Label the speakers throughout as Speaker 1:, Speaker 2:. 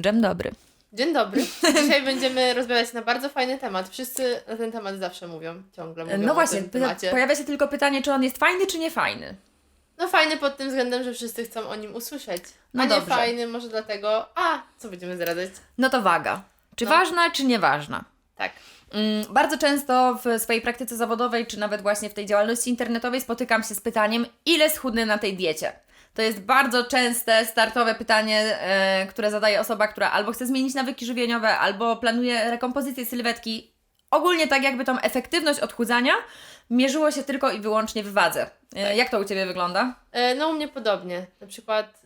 Speaker 1: Dżem dobry.
Speaker 2: Dzień dobry. Dzisiaj będziemy rozmawiać na bardzo fajny temat. Wszyscy na ten temat zawsze mówią, ciągle mówią
Speaker 1: No właśnie, pyta- pojawia się tylko pytanie, czy on jest fajny, czy nie fajny.
Speaker 2: No fajny pod tym względem, że wszyscy chcą o nim usłyszeć.
Speaker 1: No
Speaker 2: A nie
Speaker 1: dobrze.
Speaker 2: fajny może dlatego, a co będziemy zdradzać?
Speaker 1: No to waga. Czy
Speaker 2: No.
Speaker 1: ważna, czy nieważna?
Speaker 2: Tak.
Speaker 1: Mm, Bardzo często w swojej praktyce zawodowej, czy nawet właśnie w tej działalności internetowej spotykam się z pytaniem, ile schudnę na tej diecie? To jest bardzo częste, startowe pytanie, e, które zadaje osoba, która albo chce zmienić nawyki żywieniowe, albo planuje rekompozycję sylwetki. Ogólnie tak jakby tą efektywność odchudzania mierzyło się tylko i wyłącznie w wadze. E, Jak to u Ciebie wygląda?
Speaker 2: E, No u mnie podobnie. Na przykład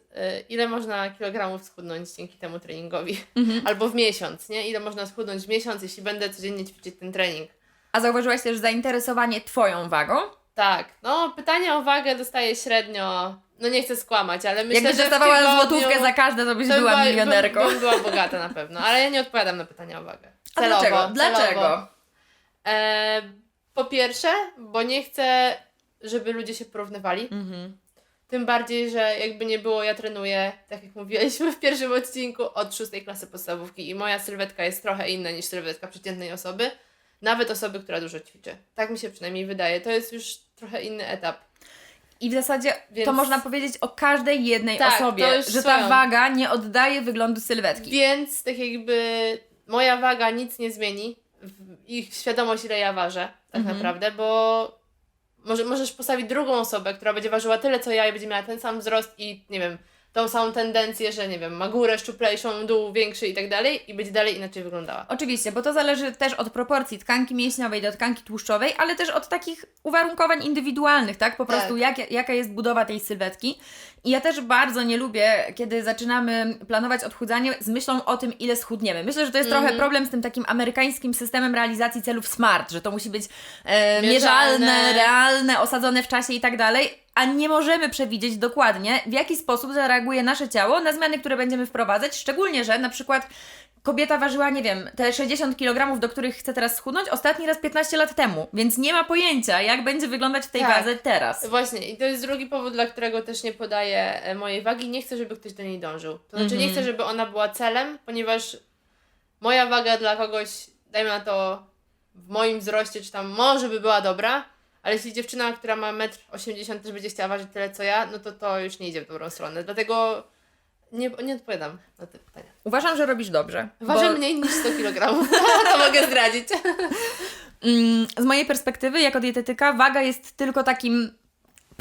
Speaker 2: ile można kilogramów schudnąć dzięki temu treningowi.
Speaker 1: Mhm.
Speaker 2: Albo w miesiąc, nie? Ile można schudnąć w miesiąc, jeśli będę codziennie ćwiczyć ten trening.
Speaker 1: A zauważyłaś też zainteresowanie Twoją wagą?
Speaker 2: Tak. No pytania o wagę dostaję średnio, no nie chcę skłamać, ale myślę,
Speaker 1: Jakbyś
Speaker 2: że w
Speaker 1: dostawała
Speaker 2: tygodniu...
Speaker 1: złotówkę za każde, to byś
Speaker 2: to
Speaker 1: była milionerką.
Speaker 2: Bym, bym była bogata na pewno, ale ja nie odpowiadam na pytania o wagę.
Speaker 1: A
Speaker 2: Celowo,
Speaker 1: dlaczego? Dlaczego?
Speaker 2: Celowo. E, po pierwsze, bo nie chcę, żeby ludzie się porównywali.
Speaker 1: Mhm.
Speaker 2: Tym bardziej, że jakby nie było, ja trenuję, tak jak mówiliśmy w pierwszym odcinku, od szóstej klasy podstawówki i moja sylwetka jest trochę inna niż sylwetka przeciętnej osoby, nawet osoby, która dużo ćwiczy. Tak mi się przynajmniej wydaje. To jest już trochę inny etap.
Speaker 1: I w zasadzie
Speaker 2: Więc-
Speaker 1: to można powiedzieć o każdej jednej
Speaker 2: Tak,
Speaker 1: osobie, że ta
Speaker 2: swoją.
Speaker 1: waga nie oddaje wyglądu sylwetki.
Speaker 2: Więc tak jakby moja waga nic nie zmieni, w- ich świadomość ile ja ważę, tak
Speaker 1: Mhm.
Speaker 2: naprawdę, bo może, możesz postawić drugą osobę, która będzie ważyła tyle co ja i będzie miała ten sam wzrost i nie wiem, tą samą tendencję, że nie wiem, ma górę szczuplejszą, dół większy i tak dalej i będzie dalej inaczej wyglądała.
Speaker 1: Oczywiście, bo to zależy też od proporcji tkanki mięśniowej do tkanki tłuszczowej, ale też od takich uwarunkowań indywidualnych, tak? Po prostu jak, jaka jest budowa tej sylwetki. I ja też bardzo nie lubię, kiedy zaczynamy planować odchudzanie z myślą o tym, ile schudniemy. Myślę, że to jest
Speaker 2: Mhm.
Speaker 1: trochę problem z tym takim amerykańskim systemem realizacji celów SMART, że to musi być e,
Speaker 2: mierzalne,
Speaker 1: realne, osadzone w czasie i tak dalej, a nie możemy przewidzieć dokładnie, w jaki sposób zareaguje nasze ciało na zmiany, które będziemy wprowadzać, szczególnie, że na przykład kobieta ważyła, nie wiem, te 60 kg, do których chce teraz schudnąć, ostatni raz 15 lat temu, więc nie ma pojęcia, jak będzie wyglądać w tej
Speaker 2: Tak.
Speaker 1: wadze teraz.
Speaker 2: Właśnie, i to jest drugi powód, dla którego też nie podaję e, mojej wagi. Nie chcę, żeby ktoś do niej dążył. To znaczy, nie
Speaker 1: Mhm.
Speaker 2: chcę, żeby ona była celem, ponieważ moja waga dla kogoś, dajmy na to, w moim wzroście, czy tam może by była dobra, ale jeśli dziewczyna, która ma 1,80 m też będzie chciała ważyć tyle co ja, no to to już nie idzie w dobrą stronę. Dlatego nie, nie odpowiadam na te pytania.
Speaker 1: Uważam, że robisz dobrze.
Speaker 2: Ważę
Speaker 1: bo-
Speaker 2: mniej niż 100 kg. to mogę zdradzić.
Speaker 1: Mm, Z mojej perspektywy, jako dietetyka, waga jest tylko takim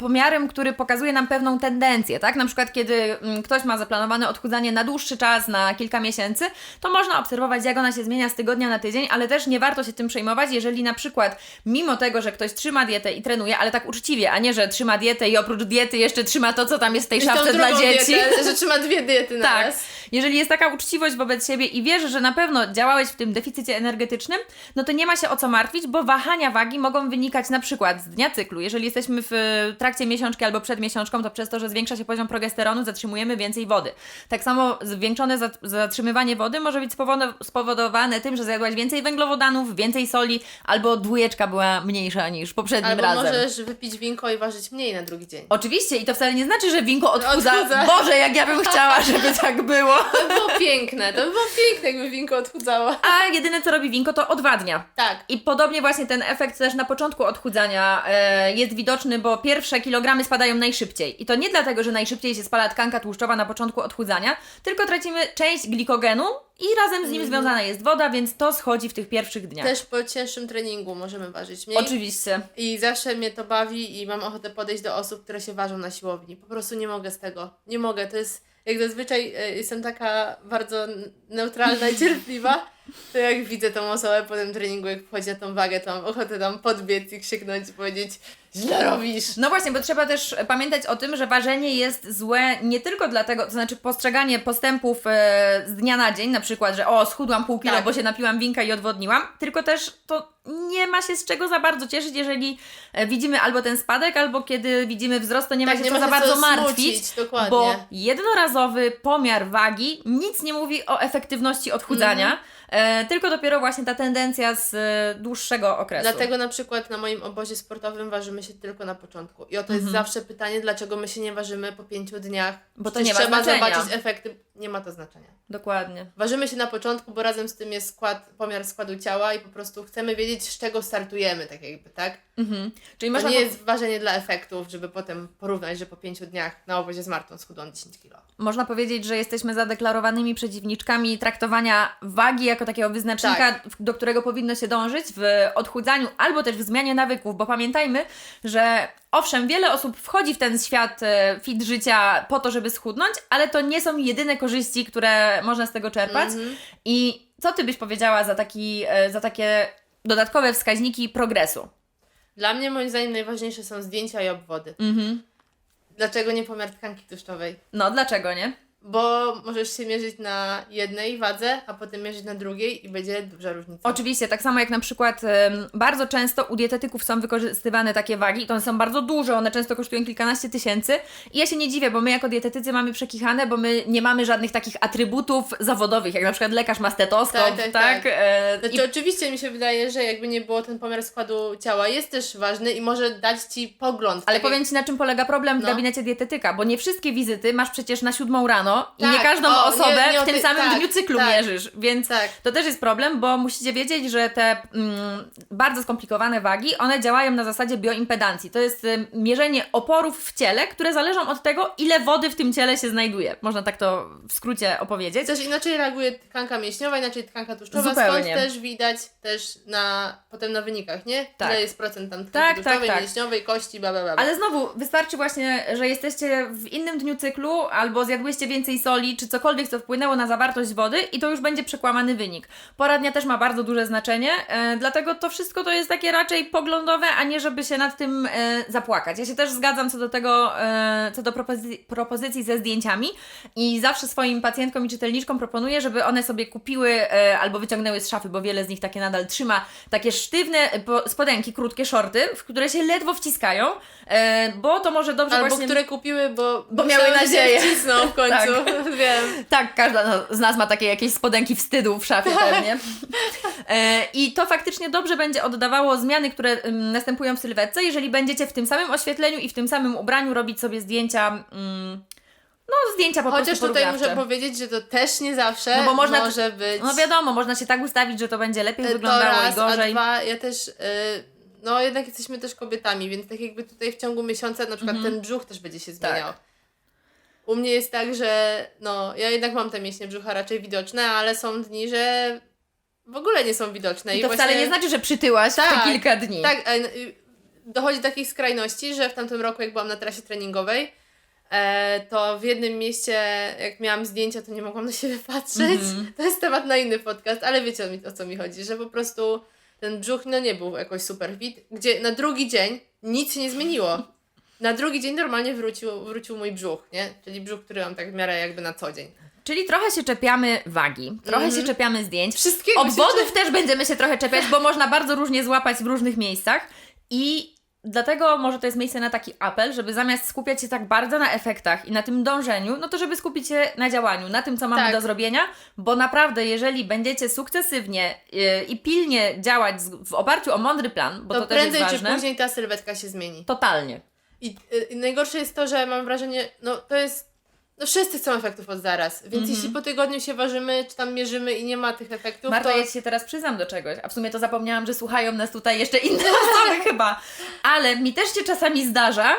Speaker 1: pomiarem, który pokazuje nam pewną tendencję, tak? Na przykład, kiedy mm, ktoś ma zaplanowane odchudzanie na dłuższy czas, na kilka miesięcy, to można obserwować, jak ona się zmienia z tygodnia na tydzień, ale też nie warto się tym przejmować, jeżeli na przykład, mimo tego, że ktoś trzyma dietę i trenuje, ale tak uczciwie, a nie, że trzyma dietę i oprócz diety jeszcze trzyma to, co tam jest w tej szafce dla dzieci.
Speaker 2: Dietę, że trzyma dwie diety na
Speaker 1: Tak.
Speaker 2: raz.
Speaker 1: Jeżeli jest taka uczciwość wobec siebie i wiesz, że na pewno działałeś w tym deficycie energetycznym, no to nie ma się o co martwić, bo wahania wagi mogą wynikać na przykład z dnia cyklu. Jeżeli jesteśmy w e, trakcie miesiączki albo przed miesiączką, to przez to, że zwiększa się poziom progesteronu, zatrzymujemy więcej wody. Tak samo zwiększone zat- zatrzymywanie wody może być spowodo- spowodowane tym, że zjadłaś więcej węglowodanów, więcej soli, albo dwójeczka była mniejsza niż poprzednim
Speaker 2: Albo
Speaker 1: razem.
Speaker 2: możesz wypić winko i ważyć mniej na drugi dzień.
Speaker 1: Oczywiście i to wcale nie znaczy, że winko odchudza.
Speaker 2: Odchudza.
Speaker 1: Boże, jak ja bym chciała, żeby tak było.
Speaker 2: To by było piękne, to by było piękne, jakby winko odchudzało.
Speaker 1: A jedyne co robi winko to odwadnia.
Speaker 2: Tak.
Speaker 1: I podobnie właśnie ten efekt też na początku odchudzania e, jest widoczny, bo pierwsze kilogramy spadają najszybciej. I to nie dlatego, że najszybciej się spala tkanka tłuszczowa na początku odchudzania, tylko tracimy część glikogenu i razem z nim związana jest woda, więc to schodzi w tych pierwszych dniach.
Speaker 2: Też po cięższym treningu możemy ważyć mniej.
Speaker 1: Oczywiście.
Speaker 2: I zawsze mnie to bawi i mam ochotę podejść do osób, które się ważą na siłowni. Po prostu nie mogę z tego. Nie mogę. To jest, jak zazwyczaj e, jestem taka bardzo neutralna i cierpliwa, to jak widzę tą osobę po tym treningu, jak wchodzi na tą wagę, to mam ochotę tam podbiec i krzyknąć i powiedzieć źle robisz.
Speaker 1: No właśnie, bo trzeba też pamiętać o tym, że ważenie jest złe nie tylko dlatego, to znaczy postrzeganie postępów e, z dnia na dzień, na przykład, że o, schudłam pół kilo,
Speaker 2: Tak.
Speaker 1: bo się napiłam winka i odwodniłam, tylko też to nie ma się z czego za bardzo cieszyć, jeżeli e, widzimy albo ten spadek, albo kiedy widzimy wzrost, to nie ma
Speaker 2: Tak,
Speaker 1: się
Speaker 2: nie
Speaker 1: co
Speaker 2: ma
Speaker 1: za bardzo martwić,
Speaker 2: smucić,
Speaker 1: bo jednorazowy pomiar wagi nic nie mówi o efektywności odchudzania,
Speaker 2: Mhm.
Speaker 1: E, tylko dopiero właśnie ta tendencja z e, dłuższego okresu.
Speaker 2: Dlatego na przykład na moim obozie sportowym ważymy się tylko na początku. I oto jest zawsze pytanie, dlaczego my się nie ważymy po pięciu dniach.
Speaker 1: Mhm. Bo to
Speaker 2: Przecież
Speaker 1: nie ma
Speaker 2: trzeba
Speaker 1: znaczenia.
Speaker 2: zobaczyć efekty. nie ma to znaczenia.
Speaker 1: Dokładnie.
Speaker 2: Ważymy się na początku, bo razem z tym jest skład, pomiar składu ciała i po prostu chcemy wiedzieć, z czego startujemy, tak jakby, tak?
Speaker 1: Mhm. Czyli
Speaker 2: To
Speaker 1: można
Speaker 2: nie
Speaker 1: po-
Speaker 2: jest ważenie dla efektów, żeby potem porównać, że po pięciu dniach na obozie z Martą schudłam 10 kilo.
Speaker 1: Można powiedzieć, że jesteśmy zadeklarowanymi przeciwniczkami traktowania wagi jako takiego wyznacznika,
Speaker 2: Tak.
Speaker 1: do którego powinno się dążyć w odchudzaniu albo też w zmianie nawyków, bo pamiętajmy, że owszem, wiele osób wchodzi w ten świat e, fit życia po to, żeby schudnąć, ale to nie są jedyne korzyści, które można z tego czerpać.
Speaker 2: Mhm.
Speaker 1: I co Ty byś powiedziała za, taki, e, za takie dodatkowe wskaźniki progresu?
Speaker 2: Dla mnie moim zdaniem najważniejsze są zdjęcia i obwody.
Speaker 1: Mhm.
Speaker 2: Dlaczego nie pomiar tkanki tłuszczowej?
Speaker 1: No, dlaczego nie?
Speaker 2: Bo możesz się mierzyć na jednej wadze, a potem mierzyć na drugiej i będzie duża różnica.
Speaker 1: Oczywiście, tak samo jak na przykład em, bardzo często u dietetyków są wykorzystywane takie wagi, to one są bardzo duże, one często kosztują kilkanaście tysięcy i ja się nie dziwię, bo my jako dietetycy mamy przekichane, bo my nie mamy żadnych takich atrybutów zawodowych, jak na przykład lekarz ma stetoskop, tak?
Speaker 2: Tak, tak, tak.
Speaker 1: E,
Speaker 2: Znaczy,
Speaker 1: i,
Speaker 2: oczywiście mi się wydaje, że jakby nie było ten pomiar składu ciała, jest też ważny i może dać ci pogląd.
Speaker 1: ale
Speaker 2: tak
Speaker 1: powiem Ci, na czym polega problem w
Speaker 2: No.
Speaker 1: gabinecie dietetyka, bo nie wszystkie wizyty masz przecież na siódmą rano i nie
Speaker 2: Tak,
Speaker 1: każdą
Speaker 2: o,
Speaker 1: osobę
Speaker 2: nie- nie
Speaker 1: w tym
Speaker 2: tej-
Speaker 1: samym
Speaker 2: tak,
Speaker 1: dniu cyklu
Speaker 2: tak.
Speaker 1: mierzysz, więc
Speaker 2: Tak.
Speaker 1: To też jest problem, bo musicie wiedzieć, że te mm, bardzo skomplikowane wagi, one działają na zasadzie bioimpedancji. To jest y, mierzenie oporów w ciele, które zależą od tego, ile wody w tym ciele się znajduje. Można tak to w skrócie opowiedzieć.
Speaker 2: Też inaczej reaguje tkanka mięśniowa, inaczej tkanka tłuszczowa,
Speaker 1: Zupełnie.
Speaker 2: skąd też widać też na, potem na wynikach, nie?
Speaker 1: Tak.
Speaker 2: Ile jest procent tam tkanki
Speaker 1: Tak,
Speaker 2: tłuszczowej,
Speaker 1: tak,
Speaker 2: mięśniowej, kości, bla, bla, bla. bla.
Speaker 1: Ale znowu, wystarczy właśnie, że jesteście w innym dniu cyklu, albo zjadłyście więcej soli, czy cokolwiek, co wpłynęło na zawartość wody i to już będzie przekłamany wynik. Pora dnia też ma bardzo duże znaczenie, e, dlatego to wszystko to jest takie raczej poglądowe, a nie żeby się nad tym e, zapłakać. Ja się też zgadzam co do tego, e, co do propozycji, propozycji ze zdjęciami i zawsze swoim pacjentkom i czytelniczkom proponuję, żeby one sobie kupiły e, albo wyciągnęły z szafy, bo wiele z nich takie nadal trzyma, takie sztywne e, po- spodenki, krótkie shorty, w które się ledwo wciskają, e, bo to może dobrze
Speaker 2: Albo
Speaker 1: właśnie...
Speaker 2: które kupiły, bo,
Speaker 1: Bo miały nadzieję.
Speaker 2: wcisną w końcu, wiem.
Speaker 1: Tak, każda z nas ma takie jakieś spodenki wstydu w szafie pewnie. E, I to faktycznie dobrze będzie oddawało zmiany, które ym, następują w sylwetce, jeżeli będziecie w tym samym oświetleniu i w tym samym ubraniu robić sobie zdjęcia, mm, no zdjęcia po
Speaker 2: Chociaż
Speaker 1: prostu
Speaker 2: tutaj muszę powiedzieć, że to też nie zawsze
Speaker 1: No bo można-
Speaker 2: może być
Speaker 1: No wiadomo, można się tak ustawić, że to będzie lepiej
Speaker 2: to
Speaker 1: wyglądało
Speaker 2: raz,
Speaker 1: i gorzej.
Speaker 2: a dwa, ja też, y, no jednak jesteśmy też kobietami, więc tak jakby tutaj w ciągu miesiąca na przykład ten brzuch też będzie się
Speaker 1: Mhm. Tak.
Speaker 2: U mnie jest tak, że no, ja jednak mam te mięśnie brzucha raczej widoczne, ale są dni, że w ogóle nie są widoczne.
Speaker 1: I to wcale nie znaczy, że przytyłaś w
Speaker 2: Tak,
Speaker 1: te kilka dni.
Speaker 2: Tak, e, dochodzi do takich skrajności, że w tamtym roku, jak byłam na trasie treningowej, e, to w jednym mieście, jak miałam zdjęcia, to nie mogłam na siebie patrzeć.
Speaker 1: Mhm.
Speaker 2: To jest temat na inny podcast, ale wiecie o co mi chodzi, że po prostu ten brzuch no nie był jakoś super fit, gdzie na drugi dzień nic się nie zmieniło. Na drugi dzień normalnie wrócił, wrócił mój brzuch, nie? Czyli brzuch, który mam tak w miarę jakby na co dzień.
Speaker 1: Czyli trochę się czepiamy wagi, trochę
Speaker 2: Mhm.
Speaker 1: się czepiamy zdjęć.
Speaker 2: Wszystkiego
Speaker 1: Obwodów też będziemy się trochę czepiać, bo można bardzo różnie złapać w różnych miejscach i dlatego może to jest miejsce na taki apel, żeby zamiast skupiać się tak bardzo na efektach i na tym dążeniu, no to żeby skupić się na działaniu, na tym, co mamy
Speaker 2: Tak.
Speaker 1: do zrobienia, bo naprawdę, jeżeli będziecie sukcesywnie yy, i pilnie działać z, w oparciu o mądry plan, bo to,
Speaker 2: to
Speaker 1: też jest
Speaker 2: prędzej czy
Speaker 1: ważne,
Speaker 2: później ta sylwetka się zmieni.
Speaker 1: totalnie.
Speaker 2: I, y, I najgorsze jest to, że mam wrażenie, no to jest. No wszyscy chcą efektów od zaraz. Więc
Speaker 1: Mhm.
Speaker 2: jeśli po tygodniu się ważymy, czy tam mierzymy i nie ma tych efektów,
Speaker 1: Marta,
Speaker 2: to.
Speaker 1: ja się teraz przyznam do czegoś, a w sumie to zapomniałam, że słuchają nas tutaj jeszcze inne osoby chyba, ale mi też się czasami zdarza,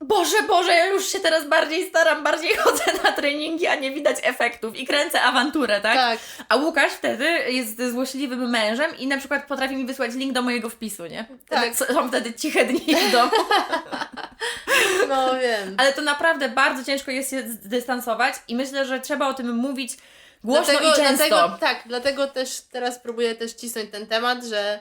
Speaker 1: Boże, Boże, ja już się teraz bardziej staram, bardziej chodzę na treningi, a nie widać efektów i kręcę awanturę, tak?
Speaker 2: Tak.
Speaker 1: A Łukasz wtedy jest złośliwym mężem i na przykład potrafi mi wysłać link do mojego wpisu, nie?
Speaker 2: Tak.
Speaker 1: Są wtedy ciche dni w domu.
Speaker 2: No wiem.
Speaker 1: Ale to naprawdę bardzo ciężko jest się zdystansować i myślę, że trzeba o tym mówić głośno
Speaker 2: dlatego,
Speaker 1: i często.
Speaker 2: Dlatego, tak, dlatego też teraz próbuję też cisnąć ten temat, że,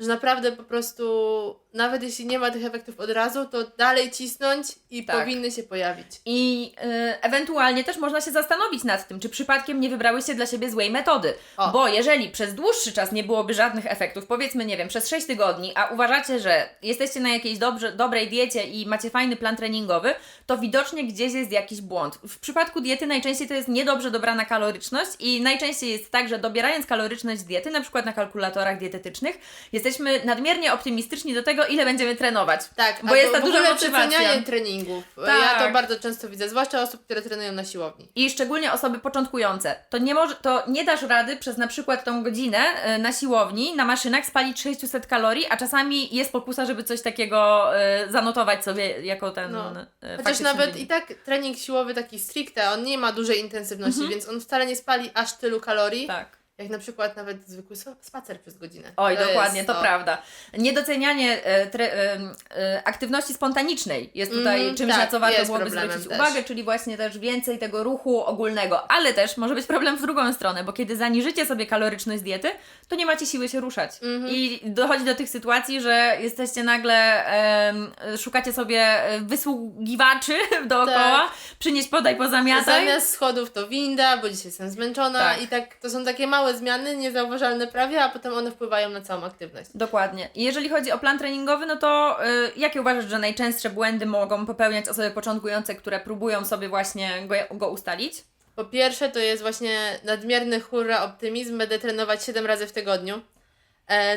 Speaker 2: że naprawdę po prostu nawet jeśli nie ma tych efektów od razu, to dalej cisnąć i
Speaker 1: Tak.
Speaker 2: powinny się pojawić.
Speaker 1: I y, ewentualnie też można się zastanowić nad tym, czy przypadkiem nie wybrałyście dla siebie złej metody.
Speaker 2: O.
Speaker 1: Bo jeżeli przez dłuższy czas nie byłoby żadnych efektów, powiedzmy, nie wiem, przez 6 tygodni, a uważacie, że jesteście na jakiejś dobrze, dobrej diecie i macie fajny plan treningowy, to widocznie gdzieś jest jakiś błąd. W przypadku diety najczęściej to jest niedobrze dobrana kaloryczność i najczęściej jest tak, że dobierając kaloryczność diety, na przykład na kalkulatorach dietetycznych, jesteśmy nadmiernie optymistyczni do tego, tego, ile będziemy trenować.
Speaker 2: Tak,
Speaker 1: Bo jest ta duża motywacja.
Speaker 2: treningów.
Speaker 1: Tak.
Speaker 2: Ja to bardzo często widzę, zwłaszcza osób, które trenują na siłowni.
Speaker 1: I szczególnie osoby początkujące. To nie, może, to nie dasz rady przez na przykład tą godzinę e, na siłowni, na maszynach spalić 600 kalorii, a czasami jest pokusa, żeby coś takiego e, zanotować sobie jako ten
Speaker 2: No.
Speaker 1: e,
Speaker 2: Chociaż nawet i tak trening siłowy taki stricte, on nie ma dużej intensywności,
Speaker 1: Mhm.
Speaker 2: więc on wcale nie spali aż tylu kalorii,
Speaker 1: Tak.
Speaker 2: Jak na przykład nawet zwykły spacer przez godzinę.
Speaker 1: Oj,
Speaker 2: To
Speaker 1: dokładnie,
Speaker 2: jest
Speaker 1: to prawda. Niedocenianie e, tre, e, e, aktywności spontanicznej jest tutaj
Speaker 2: Mhm,
Speaker 1: czymś,
Speaker 2: tak,
Speaker 1: na co warto byłoby zwrócić
Speaker 2: też.
Speaker 1: uwagę, czyli właśnie też więcej tego ruchu ogólnego, ale też może być problem w drugą stronę, bo kiedy zaniżycie sobie kaloryczność diety, to nie macie siły się ruszać.
Speaker 2: Mhm.
Speaker 1: I dochodzi do tych sytuacji, że jesteście nagle, em, szukacie sobie e, wysługiwaczy dookoła, przynieś, podaj, pozamiataj.
Speaker 2: Zamiast schodów to winda, bo dzisiaj jestem zmęczona
Speaker 1: Tak.
Speaker 2: i tak to są takie małe zmiany, niezauważalne prawie, a potem one wpływają na całą aktywność.
Speaker 1: Dokładnie. I jeżeli chodzi o plan treningowy, no to y, jakie uważasz, że najczęstsze błędy mogą popełniać osoby początkujące, które próbują sobie właśnie go, go ustalić?
Speaker 2: Po pierwsze to jest właśnie nadmierny hurra optymizm, będę trenować 7 razy w tygodniu,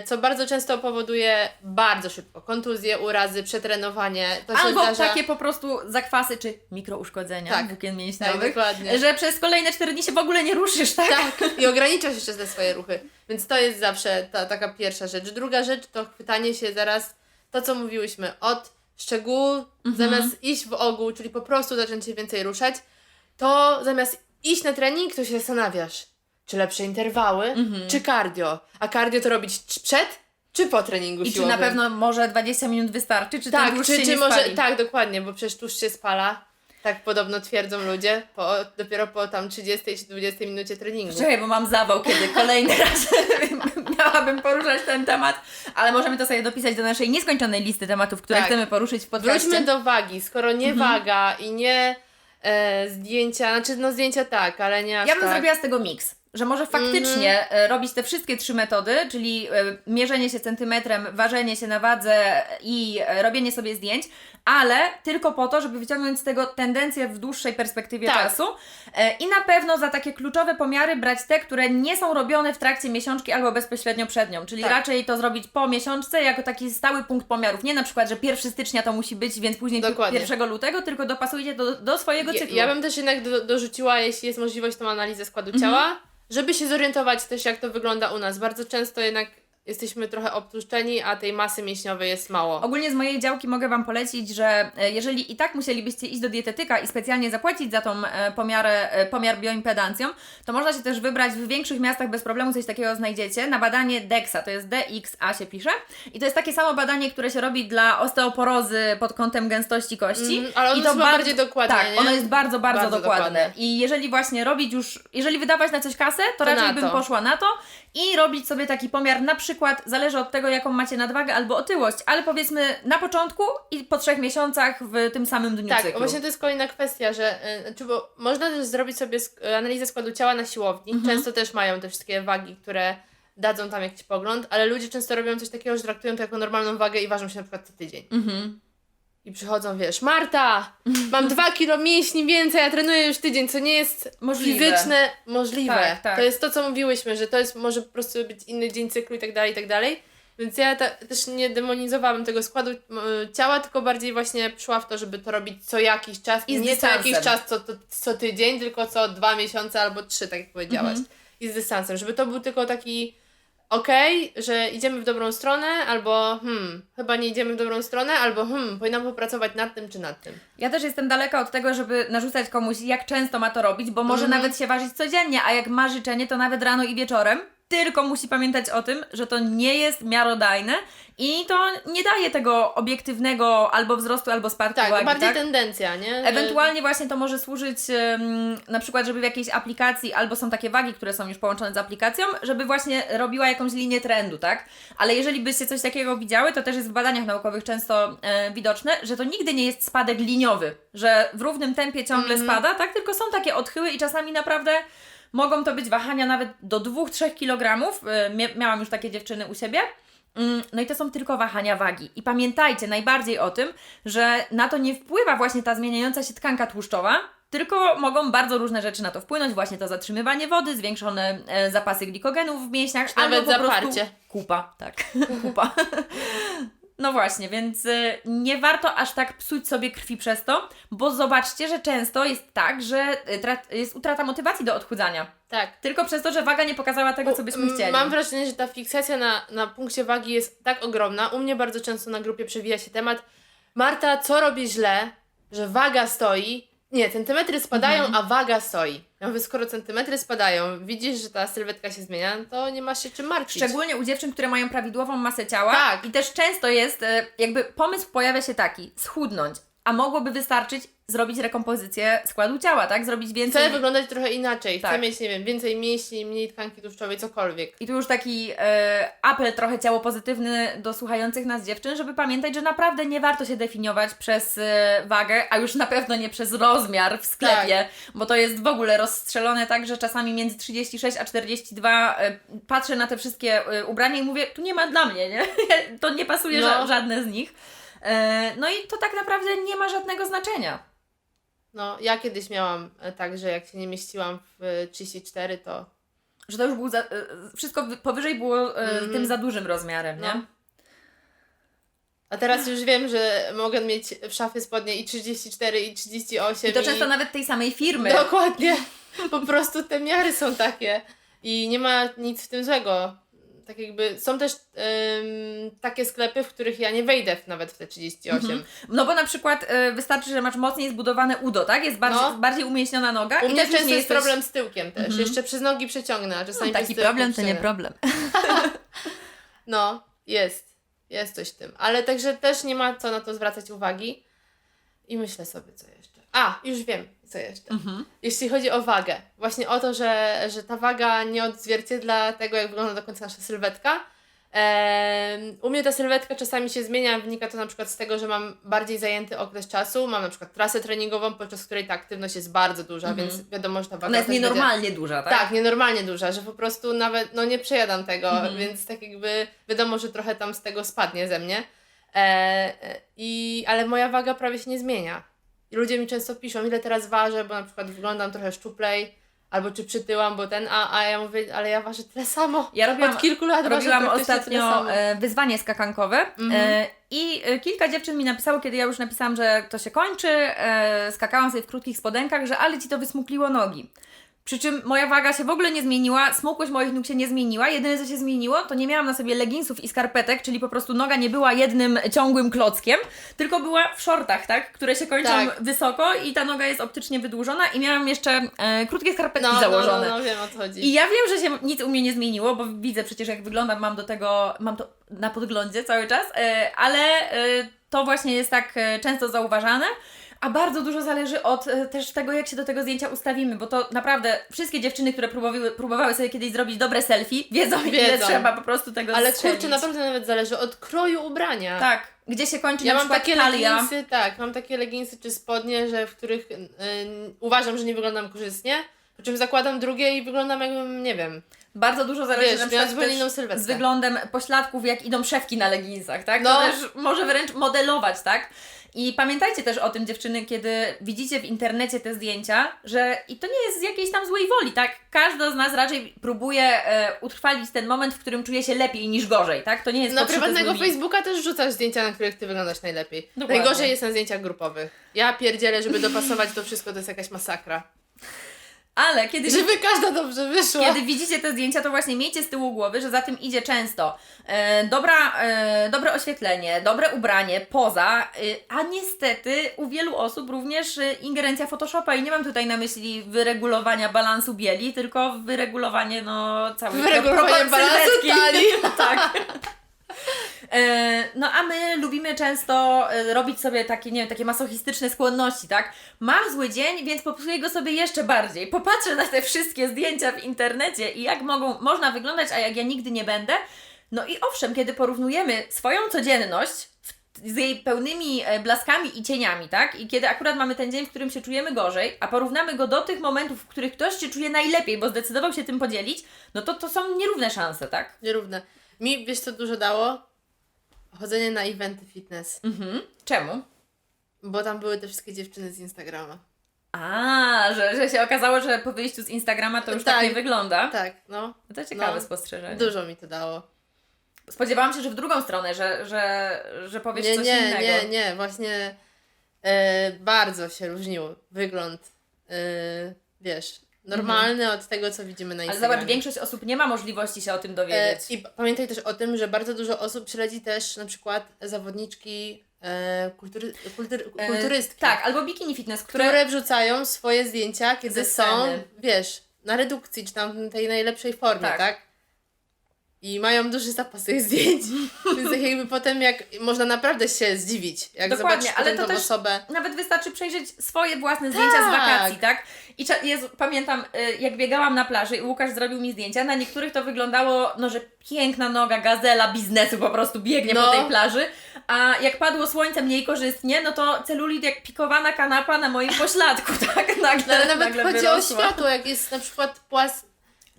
Speaker 2: co bardzo często powoduje bardzo szybko kontuzje, urazy, przetrenowanie. To
Speaker 1: Albo
Speaker 2: zdarza...
Speaker 1: takie po prostu zakwasy czy mikrouszkodzenia
Speaker 2: Tak.
Speaker 1: włókien
Speaker 2: Tak,
Speaker 1: mięśniowych,
Speaker 2: dokładnie.
Speaker 1: że przez kolejne 4 dni się w ogóle nie ruszysz, tak?
Speaker 2: Tak, i ograniczasz jeszcze te swoje ruchy. Więc to jest zawsze ta taka pierwsza rzecz. Druga rzecz to chwytanie się zaraz, to co mówiłyśmy, od szczegółu,
Speaker 1: Mhm.
Speaker 2: zamiast iść w ogół, czyli po prostu zacząć się więcej ruszać, to zamiast iść na trening, to się zastanawiasz, czy lepsze interwały,
Speaker 1: Mhm.
Speaker 2: czy cardio. A cardio to robić przed, czy po treningu
Speaker 1: I czy na pewno może 20 minut wystarczy, czy ten
Speaker 2: tak,
Speaker 1: dłuższy
Speaker 2: czy,
Speaker 1: się
Speaker 2: czy
Speaker 1: nie
Speaker 2: może,
Speaker 1: spali?
Speaker 2: tak, dokładnie, bo przecież tłuszcz się spala. Tak podobno twierdzą ludzie, po, dopiero po tam 30 czy 20 minucie treningu.
Speaker 1: Czekaj, bo mam zawał, kiedy kolejny raz miałabym poruszać ten temat, ale możemy to sobie dopisać do naszej nieskończonej listy tematów, które
Speaker 2: Tak.
Speaker 1: chcemy poruszyć w podcaście.
Speaker 2: Wróćmy do wagi. Skoro nie
Speaker 1: Mhm.
Speaker 2: waga i nie e, zdjęcia, znaczy no zdjęcia tak, ale nie aż
Speaker 1: Ja bym
Speaker 2: tak.
Speaker 1: zrobiła z tego miks. Że może faktycznie
Speaker 2: Mhm.
Speaker 1: e, robić te wszystkie trzy metody, czyli e, mierzenie się centymetrem, ważenie się na wadze i e, robienie sobie zdjęć, ale tylko po to, żeby wyciągnąć z tego tendencję w dłuższej perspektywie
Speaker 2: Tak.
Speaker 1: czasu. E, I na pewno za takie kluczowe pomiary brać te, które nie są robione w trakcie miesiączki albo bezpośrednio przed nią. Czyli
Speaker 2: Tak.
Speaker 1: raczej to zrobić po miesiączce jako taki stały punkt pomiarów. Nie na przykład, że 1 stycznia to musi być, więc później
Speaker 2: Dokładnie.
Speaker 1: 1 lutego, tylko dopasujcie do, do swojego
Speaker 2: Ja,
Speaker 1: cyklu.
Speaker 2: ja bym też jednak do, dorzuciła, jeśli jest możliwość, tą analizę składu
Speaker 1: Mhm.
Speaker 2: ciała, żeby się zorientować też, jak to wygląda u nas. Bardzo często jednak jesteśmy trochę obtłuszczeni, a tej masy mięśniowej jest mało.
Speaker 1: Ogólnie z mojej działki mogę Wam polecić, że e, jeżeli i tak musielibyście iść do dietetyka i specjalnie zapłacić za tą e, pomiarę, e, pomiar bioimpedancją, to można się też wybrać w większych miastach bez problemu, coś takiego znajdziecie, na badanie DEXA, to jest DXA się pisze i to jest takie samo badanie, które się robi dla osteoporozy pod kątem gęstości kości.
Speaker 2: Mhm, ale ono
Speaker 1: I
Speaker 2: jest chyba bardziej dokładne,
Speaker 1: Tak,
Speaker 2: nie?
Speaker 1: ono jest bardzo, bardzo,
Speaker 2: Bardzo
Speaker 1: dokładne.
Speaker 2: dokładne.
Speaker 1: I jeżeli właśnie robić już, jeżeli wydawać na coś kasę, to,
Speaker 2: To
Speaker 1: raczej bym
Speaker 2: to.
Speaker 1: poszła na to i robić sobie taki pomiar, na przykład, zależy od tego, jaką macie nadwagę albo otyłość, ale powiedzmy na początku i po trzech miesiącach w tym samym dniu
Speaker 2: Tak,
Speaker 1: cyklu.
Speaker 2: właśnie to jest kolejna kwestia, że y, znaczy, bo można też zrobić sobie analizę składu ciała na siłowni.
Speaker 1: Mhm.
Speaker 2: Często też mają te wszystkie wagi, które dadzą tam jakiś pogląd, ale ludzie często robią coś takiego, że traktują to jako normalną wagę i ważą się na przykład co tydzień.
Speaker 1: Mhm.
Speaker 2: I przychodzą, wiesz, Marta, mam dwa kilo mięśni więcej, a trenuję już tydzień, co nie jest
Speaker 1: Możliwe.
Speaker 2: fizyczne możliwe.
Speaker 1: Tak, tak.
Speaker 2: To jest to, co mówiłyśmy, że to jest może po prostu być inny dzień cyklu i tak dalej, i tak dalej. Więc ja ta, też nie demonizowałabym tego składu ciała, tylko bardziej właśnie szła w to, żeby to robić co jakiś czas
Speaker 1: I
Speaker 2: nie co jakiś czas, co, co tydzień, tylko co dwa miesiące albo trzy, tak jak powiedziałaś.
Speaker 1: Mhm.
Speaker 2: I z dystansem, żeby to był tylko taki okej, że idziemy w dobrą stronę, albo hmm, chyba nie idziemy w dobrą stronę, albo hmm, powinnam popracować nad tym czy nad tym.
Speaker 1: Ja też jestem daleka od tego, żeby narzucać komuś, jak często ma to robić, bo może
Speaker 2: Mhm.
Speaker 1: nawet się ważyć codziennie, a jak ma życzenie, to nawet rano i wieczorem. Tylko musi pamiętać o tym, że to nie jest miarodajne i to nie daje tego obiektywnego albo wzrostu, albo spadku
Speaker 2: Tak,
Speaker 1: wagi.
Speaker 2: bardziej
Speaker 1: tak?
Speaker 2: tendencja, nie?
Speaker 1: Ewentualnie właśnie to może służyć em, na przykład, żeby w jakiejś aplikacji, albo są takie wagi, które są już połączone z aplikacją, żeby właśnie robiła jakąś linię trendu, tak? Ale jeżeli byście coś takiego widziały, to też jest w badaniach naukowych często e, widoczne, że to nigdy nie jest spadek liniowy, że w równym tempie ciągle
Speaker 2: Mhm.
Speaker 1: spada, tak? Tylko są takie odchyły i czasami naprawdę mogą to być wahania nawet do 2-3 kg. Mia- miałam już takie dziewczyny u siebie. Mm, No i to są tylko wahania wagi. I pamiętajcie najbardziej o tym, że na to nie wpływa właśnie ta zmieniająca się tkanka tłuszczowa, tylko mogą bardzo różne rzeczy na to wpłynąć, właśnie to zatrzymywanie wody, zwiększone e, zapasy glikogenu w mięśniach,
Speaker 2: Czy nawet
Speaker 1: albo po prostu
Speaker 2: zaparcie.
Speaker 1: kupa, tak, kupa. No właśnie, więc y, nie warto aż tak psuć sobie krwi przez to, bo zobaczcie, że często jest tak, że y, jest utrata motywacji do odchudzania.
Speaker 2: Tak.
Speaker 1: Tylko przez to, że waga nie pokazała tego, co byśmy
Speaker 2: M-
Speaker 1: chcieli.
Speaker 2: Mam wrażenie, że ta fiksacja na, na punkcie wagi jest tak ogromna. U mnie bardzo często na grupie przewija się temat Marta, co robi źle, że waga stoi? Nie, centymetry spadają,
Speaker 1: Mhm.
Speaker 2: a waga stoi. Ja mówię, skoro centymetry spadają, widzisz, że ta sylwetka się zmienia, no to nie masz się czym martwić.
Speaker 1: Szczególnie u dziewczyn, które mają prawidłową masę ciała.
Speaker 2: Tak.
Speaker 1: I też często jest, e, jakby pomysł pojawia się taki, schudnąć, a mogłoby wystarczyć zrobić rekompozycję składu ciała, tak? Zrobić więcej.
Speaker 2: Chcę wyglądać trochę inaczej, chcę
Speaker 1: Tak.
Speaker 2: mieć, nie wiem, więcej mięśni, mniej tkanki tłuszczowej, cokolwiek.
Speaker 1: I tu już taki e, apel trochę ciało pozytywny do słuchających nas dziewczyn, żeby pamiętać, że naprawdę nie warto się definiować przez e, wagę, a już na pewno nie przez rozmiar w sklepie, bo to jest w ogóle rozstrzelone tak, że czasami między 36 a 42 e, patrzę na te wszystkie ubrania i mówię, tu nie ma dla mnie, nie? to nie pasuje
Speaker 2: No.
Speaker 1: ża- żadne z nich. No i to tak naprawdę nie ma żadnego znaczenia.
Speaker 2: No, ja kiedyś miałam e, tak, że jak się nie mieściłam w e, 34, to
Speaker 1: Że to już był za, e, wszystko wy- powyżej było e,
Speaker 2: Mhm.
Speaker 1: tym za dużym rozmiarem, nie?
Speaker 2: No. A teraz już wiem, że mogę mieć w szafie spodnie i 34, i 38.
Speaker 1: I to często nawet tej samej firmy.
Speaker 2: Dokładnie. Po prostu te miary są takie. I nie ma nic w tym złego. Tak jakby są też ym, takie sklepy, w których ja nie wejdę w, nawet w te 38.
Speaker 1: Mhm. No bo na przykład y, wystarczy, że masz mocniej zbudowane udo, tak? Jest bardziej,
Speaker 2: No.
Speaker 1: bardziej umieśniona noga
Speaker 2: U
Speaker 1: i
Speaker 2: mnie
Speaker 1: też
Speaker 2: często jest
Speaker 1: jesteś...
Speaker 2: problem z tyłkiem też.
Speaker 1: Mhm.
Speaker 2: Jeszcze przez nogi przeciągnę, a czasami
Speaker 1: No, taki problem to nie problem.
Speaker 2: No, jest. Jest coś w tym. Ale także też nie ma co na to zwracać uwagi. I myślę sobie, co jeszcze. A, już wiem, co jeszcze.
Speaker 1: Mhm.
Speaker 2: Jeśli chodzi o wagę. Właśnie o to, że, że ta waga nie odzwierciedla tego, jak wygląda do końca nasza sylwetka. U mnie ta sylwetka czasami się zmienia. Wynika to na przykład z tego, że mam bardziej zajęty okres czasu. Mam na przykład trasę treningową, podczas której ta aktywność jest bardzo duża,
Speaker 1: Mhm.
Speaker 2: więc wiadomo, że ta waga
Speaker 1: Ona jest
Speaker 2: też będzie-
Speaker 1: nienormalnie duża, tak?
Speaker 2: tak, nienormalnie duża, że po prostu nawet no nie przejadam tego,
Speaker 1: Mhm.
Speaker 2: więc tak jakby wiadomo, że trochę tam z tego spadnie ze mnie. E, e, i, ale moja waga prawie się nie zmienia. I ludzie mi często piszą, ile teraz ważę, bo na przykład wyglądam trochę szczuplej, albo czy przytyłam, bo ten, a, a ja mówię, ale ja ważę tyle samo.
Speaker 1: Ja robiłam,
Speaker 2: Od kilku lat
Speaker 1: robiłam ostatnio e, wyzwanie skakankowe
Speaker 2: Mhm.
Speaker 1: e, i e, kilka dziewczyn mi napisało, kiedy ja już napisałam, że to się kończy, skakałam sobie w krótkich spodenkach, że ale Ci to wysmukliło nogi. Przy czym moja waga się w ogóle nie zmieniła, smukłość moich nóg się nie zmieniła. Jedyne co się zmieniło, to nie miałam na sobie leginsów i skarpetek, czyli po prostu noga nie była jednym ciągłym klockiem, tylko była w shortach, tak? Które się kończą
Speaker 2: Tak.
Speaker 1: wysoko i ta noga jest optycznie wydłużona i miałam jeszcze e, krótkie skarpetki
Speaker 2: no, no,
Speaker 1: założone.
Speaker 2: no, no, wiem o co chodzi.
Speaker 1: I ja wiem, że się nic u mnie nie zmieniło, bo widzę przecież jak wyglądam, mam do tego, mam to na podglądzie cały czas, e, ale e, to właśnie jest tak e, często zauważane. A bardzo dużo zależy od e, też tego, jak się do tego zdjęcia ustawimy, bo to naprawdę wszystkie dziewczyny, które próbowały, próbowały sobie kiedyś zrobić dobre selfie, wiedzą, ile
Speaker 2: Wiedzą.
Speaker 1: trzeba po prostu tego
Speaker 2: ale
Speaker 1: strzelić.
Speaker 2: kurczę, naprawdę nawet zależy od kroju ubrania.
Speaker 1: Tak, gdzie się kończy
Speaker 2: Ja
Speaker 1: na
Speaker 2: mam takie
Speaker 1: talia.
Speaker 2: leginsy, tak, mam takie leginsy czy spodnie, że w których y, uważam, że nie wyglądam korzystnie, po czym zakładam drugie i wyglądam jakbym, nie wiem,
Speaker 1: Bardzo dużo zależy
Speaker 2: Wiesz,
Speaker 1: na przykład z wyglądem pośladków, jak idą szewki na leginsach, tak?
Speaker 2: No.
Speaker 1: To też może wręcz modelować, tak? I pamiętajcie też o tym, dziewczyny, kiedy widzicie w internecie te zdjęcia, że i to nie jest z jakiejś tam złej woli, tak? Każda z nas raczej próbuje e, utrwalić ten moment, w którym czuje się lepiej niż gorzej, tak? To nie jest
Speaker 2: na prywatnego
Speaker 1: złymi-
Speaker 2: Facebooka też rzucasz zdjęcia, na których ty wyglądasz najlepiej.
Speaker 1: Dokładnie.
Speaker 2: Najgorzej jest na zdjęciach grupowych. Ja pierdzielę, żeby dopasować to wszystko, to jest jakaś masakra.
Speaker 1: Ale kiedy
Speaker 2: Żeby każda dobrze wyszła.
Speaker 1: Kiedy widzicie te zdjęcia, to właśnie miejcie z tyłu głowy, że za tym idzie często e, dobra, e, dobre oświetlenie, dobre ubranie, poza, e, a niestety u wielu osób również e, ingerencja Photoshopa i nie mam tutaj na myśli wyregulowania balansu bieli, tylko wyregulowanie no całej
Speaker 2: Wyregulowanie
Speaker 1: propor-
Speaker 2: balansu talii.
Speaker 1: tak. E, No a my lubimy często e, robić sobie takie, nie wiem, takie masochistyczne skłonności, tak? Mam zły dzień, więc popsuję go sobie jeszcze bardziej. Popatrzę na te wszystkie zdjęcia w internecie i jak mogą, można wyglądać, a jak ja nigdy nie będę. No i owszem, kiedy porównujemy swoją codzienność z jej pełnymi e, blaskami i cieniami, tak? I kiedy akurat mamy ten dzień, w którym się czujemy gorzej, a porównamy go do tych momentów, w których ktoś się czuje najlepiej, bo zdecydował się tym podzielić, no to to są nierówne szanse, tak?
Speaker 2: Nierówne. Mi, wiesz co dużo dało? Chodzenie na eventy fitness.
Speaker 1: Mhm. Czemu?
Speaker 2: Bo tam były te wszystkie dziewczyny z Instagrama.
Speaker 1: A, że, że się okazało, że po wyjściu z Instagrama to już tak,
Speaker 2: Tak.
Speaker 1: nie wygląda.
Speaker 2: Tak, no.
Speaker 1: No To ciekawe
Speaker 2: No.
Speaker 1: spostrzeżenie.
Speaker 2: Dużo mi to dało.
Speaker 1: Spodziewałam się, że w drugą stronę, że, że, że powiesz
Speaker 2: Nie,
Speaker 1: coś
Speaker 2: nie,
Speaker 1: innego.
Speaker 2: nie, nie, właśnie e, bardzo się różnił wygląd, e, wiesz, normalny od tego, co widzimy na
Speaker 1: Ale
Speaker 2: Instagramie.
Speaker 1: zobacz, większość osób nie ma możliwości się o tym
Speaker 2: E,
Speaker 1: dowiedzieć.
Speaker 2: I p- pamiętaj też o tym, że bardzo dużo osób śledzi też na przykład zawodniczki e, kultury, kultury,
Speaker 1: E,
Speaker 2: kulturystki,
Speaker 1: tak, albo bikini fitness, które...
Speaker 2: które wrzucają swoje zdjęcia, kiedy są, wiesz, na redukcji, czy tam tej najlepszej formie,
Speaker 1: Tak.
Speaker 2: tak? I mają duży zapas tych zdjęć. Więc tak jakby potem jak można naprawdę się zdziwić, jak
Speaker 1: Dokładnie,
Speaker 2: zobaczysz
Speaker 1: ale to też-
Speaker 2: osobę.
Speaker 1: Nawet wystarczy przejrzeć swoje własne zdjęcia z
Speaker 2: Tak.
Speaker 1: wakacji, tak? I Jezu, pamiętam, y, jak biegałam na plaży i Łukasz zrobił mi zdjęcia, na niektórych to wyglądało, no, że piękna noga, gazela biznesu po prostu biegnie
Speaker 2: No.
Speaker 1: po tej plaży, a jak padło słońce mniej korzystnie, no to celulit jak pikowana kanapa na moim pośladku, tak? Nagle,
Speaker 2: No, ale nawet
Speaker 1: nagle
Speaker 2: chodzi
Speaker 1: wyrosła.
Speaker 2: o światło, jak jest na przykład płas...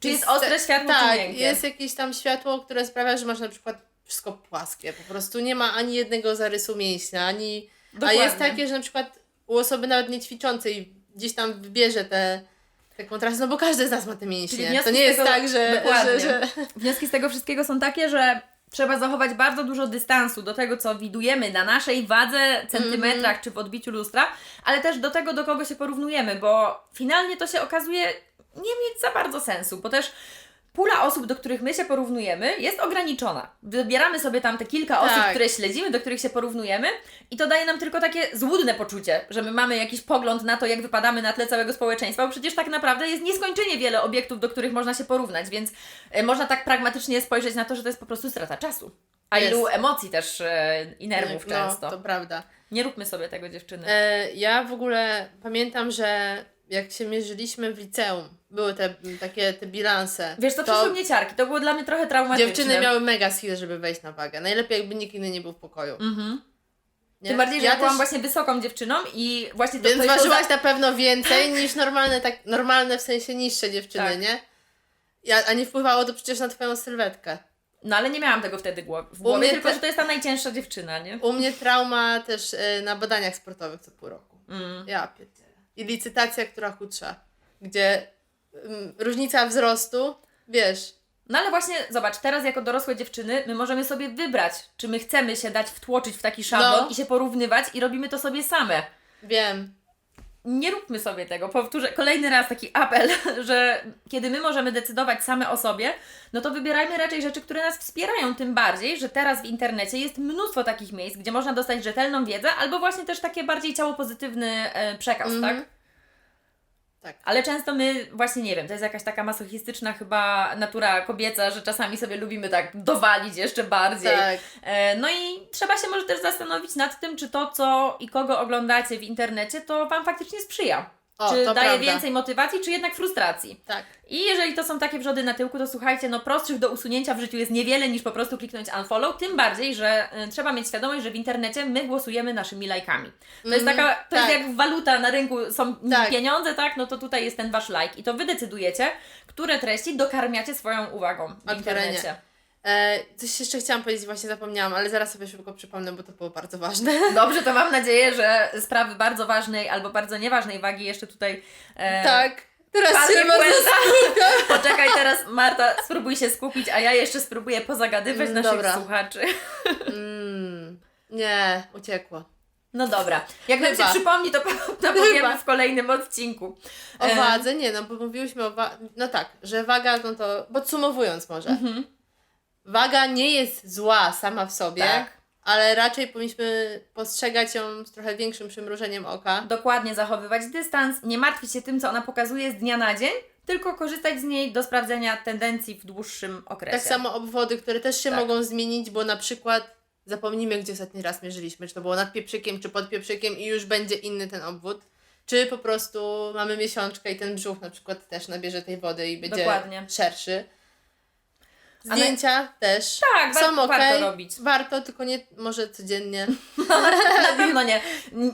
Speaker 1: Czy jest ostre światło, czy
Speaker 2: tak,
Speaker 1: miękkie?
Speaker 2: jest jakieś tam światło, które sprawia, że masz na przykład wszystko płaskie. Po prostu nie ma ani jednego zarysu mięśnia, ani... A
Speaker 1: Dokładnie.
Speaker 2: jest takie, że na przykład u osoby nawet nie ćwiczącej gdzieś tam wybierze te, te kontrasty, no bo każdy z nas ma te mięśnie. To nie jest
Speaker 1: tego-
Speaker 2: tak, że, że, że...
Speaker 1: Wnioski z tego wszystkiego są takie, że trzeba zachować bardzo dużo dystansu do tego, co widujemy na naszej wadze, centymetrach
Speaker 2: Mhm.
Speaker 1: czy w odbiciu lustra, ale też do tego, do kogo się porównujemy, bo finalnie to się okazuje nie mieć za bardzo sensu, bo też pula osób, do których my się porównujemy, jest ograniczona. Wybieramy sobie tam te kilka osób,
Speaker 2: Tak.
Speaker 1: które śledzimy, do których się porównujemy i to daje nam tylko takie złudne poczucie, że my mamy jakiś pogląd na to, jak wypadamy na tle całego społeczeństwa, bo przecież tak naprawdę jest nieskończenie wiele obiektów, do których można się porównać, więc e, można tak pragmatycznie spojrzeć na to, że to jest po prostu strata czasu. A
Speaker 2: Jest.
Speaker 1: ilu emocji też e, i nerwów
Speaker 2: no,
Speaker 1: często.
Speaker 2: to prawda.
Speaker 1: Nie róbmy sobie tego dziewczyny.
Speaker 2: E, ja w ogóle pamiętam, że jak się mierzyliśmy w liceum, były te takie te bilanse.
Speaker 1: Wiesz, to,
Speaker 2: to
Speaker 1: przyszły mnie ciarki, to było dla mnie trochę traumatyczne.
Speaker 2: dziewczyny miały mega skill, żeby wejść na wagę. Najlepiej jakby nikt inny nie był w pokoju.
Speaker 1: Mhm.
Speaker 2: Nie?
Speaker 1: Tym bardziej, że ja, byłam
Speaker 2: też-
Speaker 1: właśnie wysoką dziewczyną i właśnie to,
Speaker 2: Więc ważyłaś na pewno więcej niż normalne, tak, normalne w sensie niższe dziewczyny,
Speaker 1: Tak.
Speaker 2: nie? Ja, a nie wpływało to przecież na twoją sylwetkę.
Speaker 1: No ale nie miałam tego wtedy gło- w głowie,
Speaker 2: mnie
Speaker 1: tylko
Speaker 2: te-
Speaker 1: że to jest ta najcięższa dziewczyna, nie?
Speaker 2: U mnie trauma też e, na badaniach sportowych co pół roku.
Speaker 1: Mm.
Speaker 2: Ja pierdzielę. I licytacja, która chudsza. Gdzie mm, różnica wzrostu, wiesz,
Speaker 1: No ale właśnie, zobacz, teraz jako dorosłe dziewczyny my możemy sobie wybrać, czy my chcemy się dać wtłoczyć w taki szablon
Speaker 2: No.
Speaker 1: i się porównywać i robimy to sobie same.
Speaker 2: wiem.
Speaker 1: Nie róbmy sobie tego. Powtórzę kolejny raz taki apel, że kiedy my możemy decydować same o sobie, no to wybierajmy raczej rzeczy, które nas wspierają. Tym bardziej, że teraz w internecie jest mnóstwo takich miejsc, gdzie można dostać rzetelną wiedzę, albo właśnie też takie bardziej ciało pozytywny e, przekaz,
Speaker 2: Mhm.
Speaker 1: tak?
Speaker 2: Tak.
Speaker 1: Ale często my, właśnie nie wiem, to jest jakaś taka masochistyczna chyba natura kobieca, że czasami sobie lubimy tak dowalić jeszcze bardziej.
Speaker 2: Tak.
Speaker 1: E, No i trzeba się może też zastanowić nad tym, czy to, co i kogo oglądacie w internecie, to Wam faktycznie sprzyja.
Speaker 2: O,
Speaker 1: czy daje
Speaker 2: prawda.
Speaker 1: więcej motywacji, czy jednak frustracji.
Speaker 2: Tak.
Speaker 1: I jeżeli to są takie wrzody na tyłku, to słuchajcie, no prostszych do usunięcia w życiu jest niewiele niż po prostu kliknąć unfollow, tym bardziej, że y, trzeba mieć świadomość, że w internecie my głosujemy naszymi lajkami. To jest
Speaker 2: Mhm,
Speaker 1: taka, to
Speaker 2: tak.
Speaker 1: jest jak waluta na rynku, są
Speaker 2: Tak.
Speaker 1: pieniądze, tak? No to tutaj jest ten Wasz lajk i to Wy decydujecie, które treści dokarmiacie swoją uwagą w
Speaker 2: A
Speaker 1: internecie.
Speaker 2: E, coś jeszcze chciałam powiedzieć, właśnie zapomniałam, ale zaraz sobie szybko przypomnę, bo to było bardzo ważne.
Speaker 1: Dobrze, to mam nadzieję, że sprawy bardzo ważnej albo bardzo nieważnej wagi jeszcze tutaj. E,
Speaker 2: tak. Teraz się.
Speaker 1: Poczekaj, teraz Marta, spróbuj się skupić, a ja jeszcze spróbuję pozagadywać
Speaker 2: Mm,
Speaker 1: naszych
Speaker 2: dobra.
Speaker 1: słuchaczy.
Speaker 2: Mm, nie, uciekło.
Speaker 1: No dobra. Jak nam się przypomni, to, to powiemy w kolejnym odcinku.
Speaker 2: O
Speaker 1: E,
Speaker 2: wadze, nie, no bo mówiłyśmy o wa- No tak, że waga, no to podsumowując może.
Speaker 1: Mhm.
Speaker 2: Waga nie jest zła sama w sobie,
Speaker 1: Tak.
Speaker 2: ale raczej powinniśmy postrzegać ją z trochę większym przymrużeniem oka.
Speaker 1: Dokładnie zachowywać dystans, nie martwić się tym, co ona pokazuje z dnia na dzień, tylko korzystać z niej do sprawdzenia tendencji w dłuższym okresie.
Speaker 2: Tak samo obwody, które też się
Speaker 1: Tak.
Speaker 2: mogą zmienić, bo na przykład zapomnimy, gdzie ostatni raz mierzyliśmy, czy to było nad pieprzykiem, czy pod pieprzykiem i już będzie inny ten obwód. Czy po prostu mamy miesiączkę i ten brzuch na przykład też nabierze tej wody i będzie
Speaker 1: Dokładnie.
Speaker 2: szerszy. Zdjęcia też
Speaker 1: Tak,
Speaker 2: są
Speaker 1: warto,
Speaker 2: okej.
Speaker 1: robić.
Speaker 2: Warto, tylko nie może codziennie.
Speaker 1: Na pewno nie.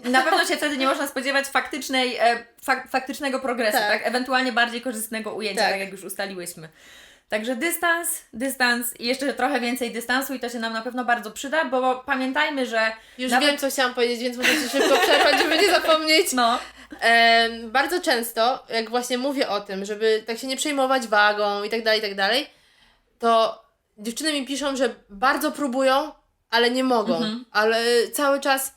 Speaker 1: Na pewno się wtedy nie można spodziewać faktycznej, e, fak, faktycznego progresu, tak.
Speaker 2: Tak.
Speaker 1: Ewentualnie bardziej korzystnego ujęcia, tak.
Speaker 2: Tak.
Speaker 1: jak już ustaliłyśmy. Także dystans, dystans i jeszcze trochę więcej dystansu i to się nam na pewno bardzo przyda, bo pamiętajmy, że
Speaker 2: Już
Speaker 1: Nawet-
Speaker 2: wiem, co chciałam powiedzieć, więc muszę się szybko przerwać, żeby nie zapomnieć.
Speaker 1: no,
Speaker 2: Em, bardzo często, jak właśnie mówię o tym, żeby tak się nie przejmować wagą i tak dalej, i tak dalej, to dziewczyny mi piszą, że bardzo próbują, ale nie mogą.
Speaker 1: Mhm.
Speaker 2: Ale cały czas.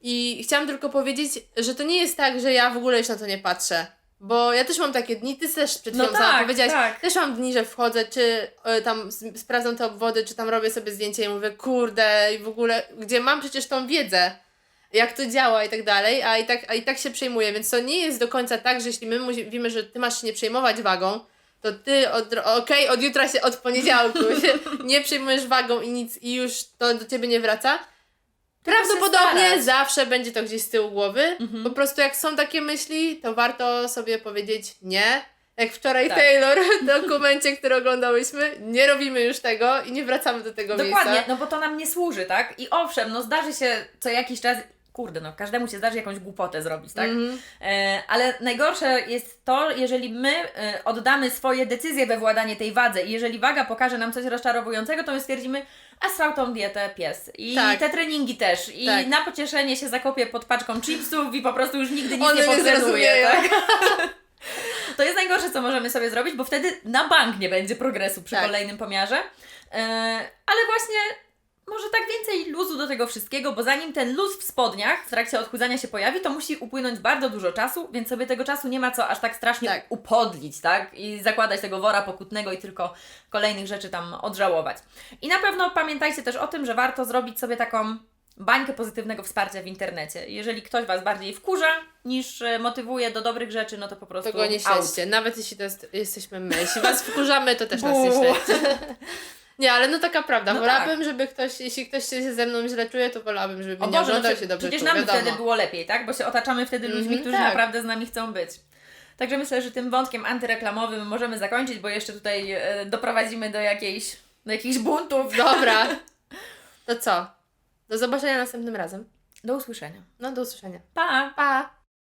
Speaker 2: I chciałam tylko powiedzieć, że to nie jest tak, że ja w ogóle już na to nie patrzę. Bo ja też mam takie dni, ty też przed
Speaker 1: No
Speaker 2: chwilą sama
Speaker 1: tak,
Speaker 2: powiedziałaś,
Speaker 1: tak.
Speaker 2: też mam dni, że wchodzę, czy e, tam sprawdzam te obwody, czy tam robię sobie zdjęcie i mówię, kurde, i w ogóle, gdzie mam przecież tą wiedzę, jak to działa i tak dalej, a i tak, a i tak się przejmuję, więc to nie jest do końca tak, że jeśli my mówimy, że ty masz się nie przejmować wagą, to ty od, okej, od jutra się, od poniedziałku się nie przejmujesz wagą i nic, i już to do ciebie nie wraca. Prawdopodobnie zawsze będzie to gdzieś z tyłu głowy.
Speaker 1: Mhm.
Speaker 2: Po prostu jak są takie myśli, to warto sobie powiedzieć nie. Jak wczoraj
Speaker 1: Tak.
Speaker 2: Taylor w dokumencie, który oglądałyśmy, nie robimy już tego i nie wracamy do tego
Speaker 1: Dokładnie,
Speaker 2: miejsca.
Speaker 1: no bo to nam nie służy, tak? I owszem, no zdarzy się co jakiś czas, kurde, no każdemu się zdarzy jakąś głupotę zrobić, tak?
Speaker 2: Mhm.
Speaker 1: E, ale najgorsze jest to, jeżeli my e, oddamy swoje decyzje we władanie tej wadze i jeżeli waga pokaże nam coś rozczarowującego, to my stwierdzimy, a srał tą dietę pies. I
Speaker 2: Tak.
Speaker 1: te treningi też. I
Speaker 2: Tak.
Speaker 1: na pocieszenie się zakopię pod paczką chipsów i po prostu już nigdy nic
Speaker 2: One
Speaker 1: nie
Speaker 2: zrozumieją.
Speaker 1: tak? To jest najgorsze, co możemy sobie zrobić, bo wtedy na bank nie będzie progresu przy
Speaker 2: Tak.
Speaker 1: kolejnym pomiarze. E, ale właśnie luzu do tego wszystkiego, bo zanim ten luz w spodniach w trakcie odchudzania się pojawi, to musi upłynąć bardzo dużo czasu, więc sobie tego czasu nie ma co aż tak strasznie
Speaker 2: Tak.
Speaker 1: upodlić, tak? I zakładać tego wora pokutnego i tylko kolejnych rzeczy tam odżałować. I na pewno pamiętajcie też o tym, że warto zrobić sobie taką bańkę pozytywnego wsparcia w internecie. Jeżeli ktoś Was bardziej wkurza niż e, motywuje do dobrych rzeczy, no to po prostu
Speaker 2: To go nie śledźcie, nawet jeśli to jest, jesteśmy my. Jeśli was wkurzamy, to też nas nie śledźcie. Nie, ale no taka prawda.
Speaker 1: No
Speaker 2: wolałabym, żeby ktoś, jeśli ktoś się ze mną źle czuje, to wolałabym, żeby
Speaker 1: O
Speaker 2: nie
Speaker 1: Boże, no
Speaker 2: oglądał się dobrze
Speaker 1: przecież nam
Speaker 2: wiadomo.
Speaker 1: wtedy było lepiej, tak? Bo się otaczamy wtedy ludźmi,
Speaker 2: Mhm,
Speaker 1: którzy
Speaker 2: tak.
Speaker 1: naprawdę z nami chcą być. Także myślę, że tym wątkiem antyreklamowym możemy zakończyć, bo jeszcze tutaj e, doprowadzimy do jakiejś, do jakichś buntów.
Speaker 2: Dobra. To co? Do zobaczenia następnym razem.
Speaker 1: Do usłyszenia.
Speaker 2: No, do usłyszenia.
Speaker 1: Pa!
Speaker 2: Pa!